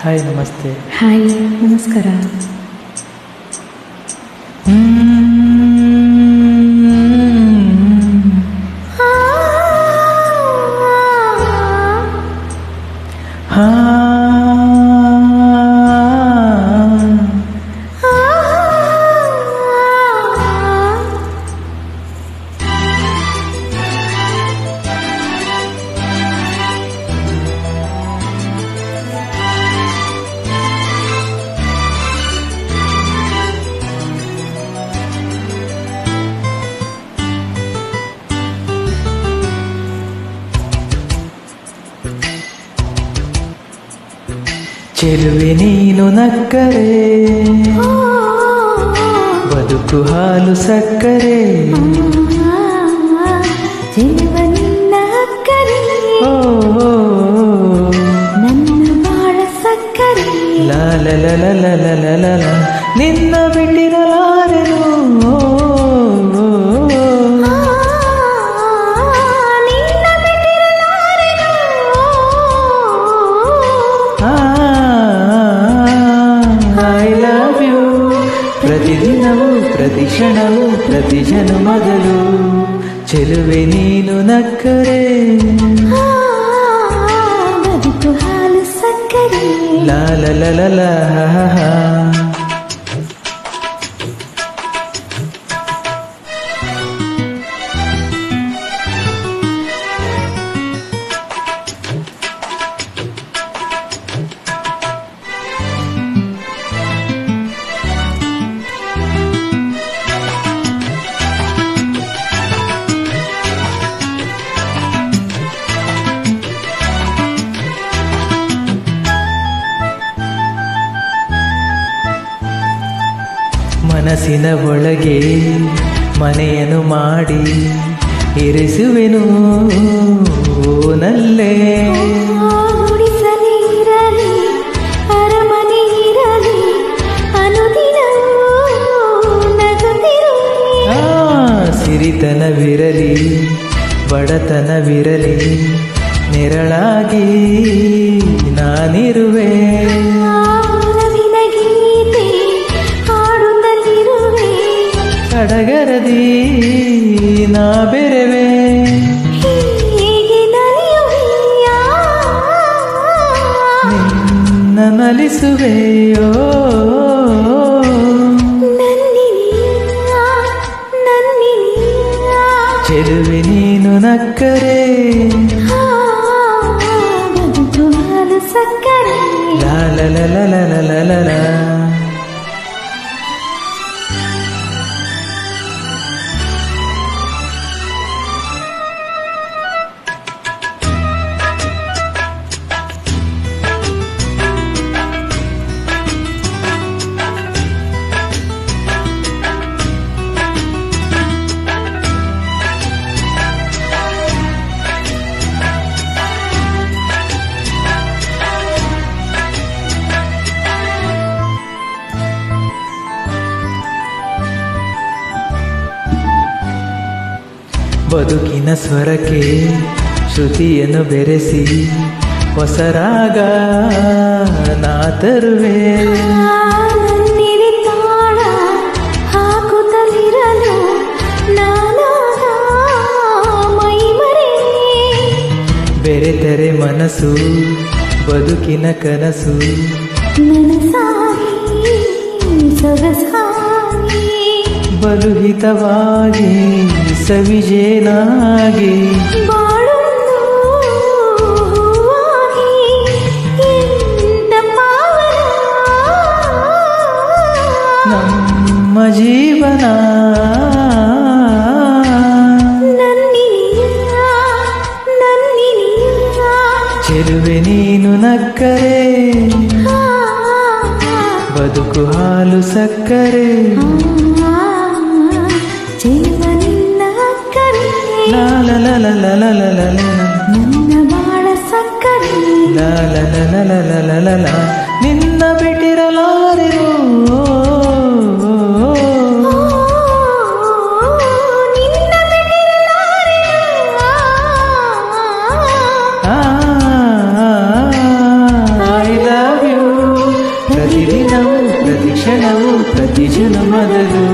はい、ナマステ。はい、ナマスカラ。うん。ಚೆಲುವೆ ನೀನು ನಕ್ಕರೆ ಬದುಕು ಹಾಲು ಸಕ್ಕರೆ ಜೀವ ನಿನ್ನ ಅಕ್ಕರೆ ಪ್ರತಿದಿನವೂ ಪ್ರತಿ ಕ್ಷಣವೂ ಪ್ರತಿ ಜನ ಮೊದಲು ಚೆಲುವೆ ನೀನು ನಕ್ಕರೆ ಹಾಲು ಸಕ್ಕರೆ ಲಾಲ ಲಲ ಮನಸ್ಸಿನ ಒಳಗೆ ಮನೆಯನ್ನು ಮಾಡಿ ಇರಿಸುವೆನು. ನಲ್ಲೇ. ಸಿರಿತನವಿರಲಿ ಬಡತನವಿರಲಿ ನೆರಳಾಗಿ ನಾನಿರುವೆ. ಸಡಗರದಿ ನಾ ಬೆರವೆ. ನಿನ್ನ ನಲಿಸುವೆಯೋ ಚೆಲುವೆ ನೀನು ನಕ್ಕರೆ. ಬದುಕಿನ ಸ್ವರಕ್ಕೆ ಶ್ರುತಿಯನ್ನು ಬೆರೆಸಿ ಹೊಸರಾಗ ನಾ ತರುವೆ ತೆರೆ ಮನಸ್ಸು ಬದುಕಿನ ಕನಸು. ಬಲುಹಿತವಾಗಿ ವಿಜಯನಾಗಿ ನಮ್ಮ ಜೀವನ ಚೆರುವೆ ನೀನು ನಕ್ಕರೆ ಬದುಕು ಹಾಲು ಸಕ್ಕರೆ. నిన్న బిటిరలారెరు ప్రతిదినం ప్రతి క్షణం ప్రతి జనమదలు